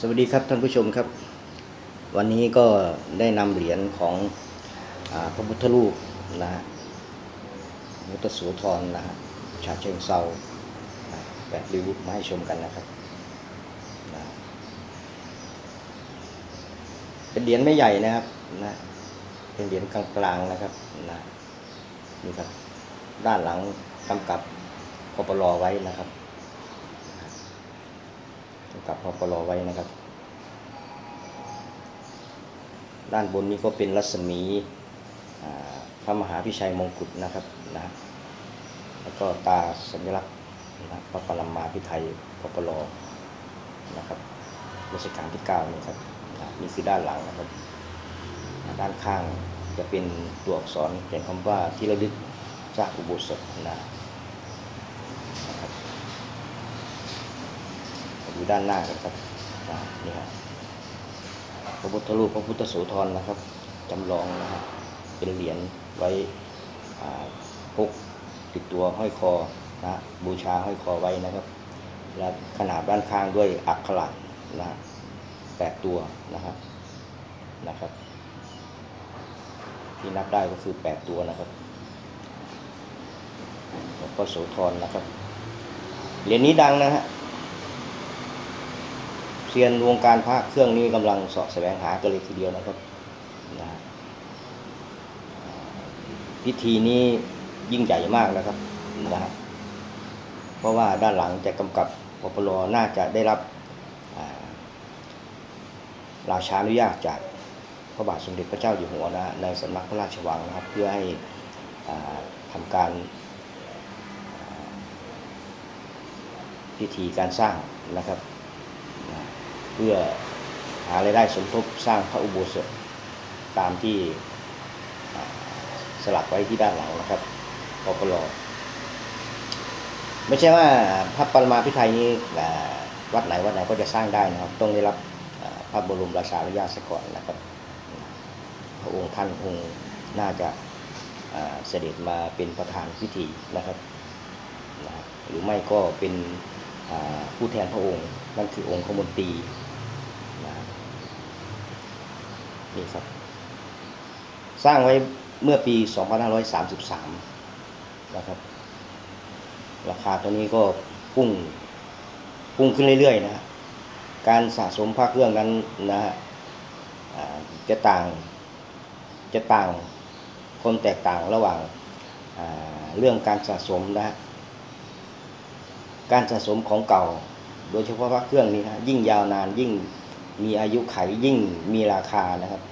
สวัสดีครับท่านผู้ชมครับ วันนี้ก็ได้นำเหรียญของอพระพุทธรูปนะฮะมุตสูธรนะฮะชาเชิงเซาแบบริ้วมาให้ชมกันนะครับนะเป็นเหรียญไม่ใหญ่นะครับนะเป็นเหรียญกลางๆนะครับนะนี่ครับด้านหลังกำกับพปลไว้นะครับ กับพปลอไว้นะครับ ด้านบนนี้ก็เป็นรัศมีพระมหาพิชัยมงกุฎนะครับนะแล้วก็ตาสัญลักษณ์นะพระปรมาพิไทยพปลอนะครับรัชกาลที่เก้านี่ครับนะนี่คือด้านหลังนะครับ ด้านข้างจะเป็นตัวอักษรเขียนคำว่าที่ระลึกจากอุโบสถนะนะครับ ดูด้านหน้ากันครับนี่ครับพระพุทธรูปพระพุทธโสธรนะครับจำลองนะครับเป็นเหรียญไว้พกติดตัวห้อยคอนะบูชาห้อยคอไว้นะครับ และขนาดด้านข้างด้วยอักขระนะแปดตัวนะครับนะครับ ที่นับได้ก็คือแปดตัวนะครับแล้วก็โสธรนะครับเหรียญนี้ดังนะฮะ เซียนวงการพระเครื่องนี้กำลังสาะแสวงหากันเลยทีเดียวนะครับนะพิธีนี้ยิ่งใหญ่มากนะครับนะเพราะว่าด้านหลังจะกำกับปปลน่าจะได้รับอ่าราชานุญาตจากพระบาทสมเด็จพระเจ้าอยู่หัวนะในสำนักพระราชวังนะครับ เพื่อให้อ่าทำการพิธีการสร้างนะครับ เพื่อหารายได้สมทบสร้างพระอุโบสถตามที่สลักไว้ที่ด้านหลังนะครับปปลไม่ใช่ว่าพระปรมาภิไธยนี้วัดไหนวัดไหนก็จะสร้างได้นะครับ ต้องได้รับพระบรมราชานุญาตซะก่อนนะครับ พระองค์ท่านคงน่าจะเสด็จมาเป็นประธานพิธีนะครับ หรือไม่ก็เป็นผู้แทนพระองค์นั่นคือองค์ขมนตรีนะ นี่ครับ สร้างไว้เมื่อปี 2533 นะครับ ราคาตัวนี้ก็พุ่งพุ่งขึ้นเรื่อยๆนะการสะสมพระเครื่องนั้นนะฮะจะต่างจะต่างคนแตกต่างระหว่างเรื่องการสะสมนะฮะการสะสมของเก่า โดยเฉพาะพระเครื่องนี้นะยิ่งยาวนานยิ่ง มีอายุไขยิ่งมีราคานะครับ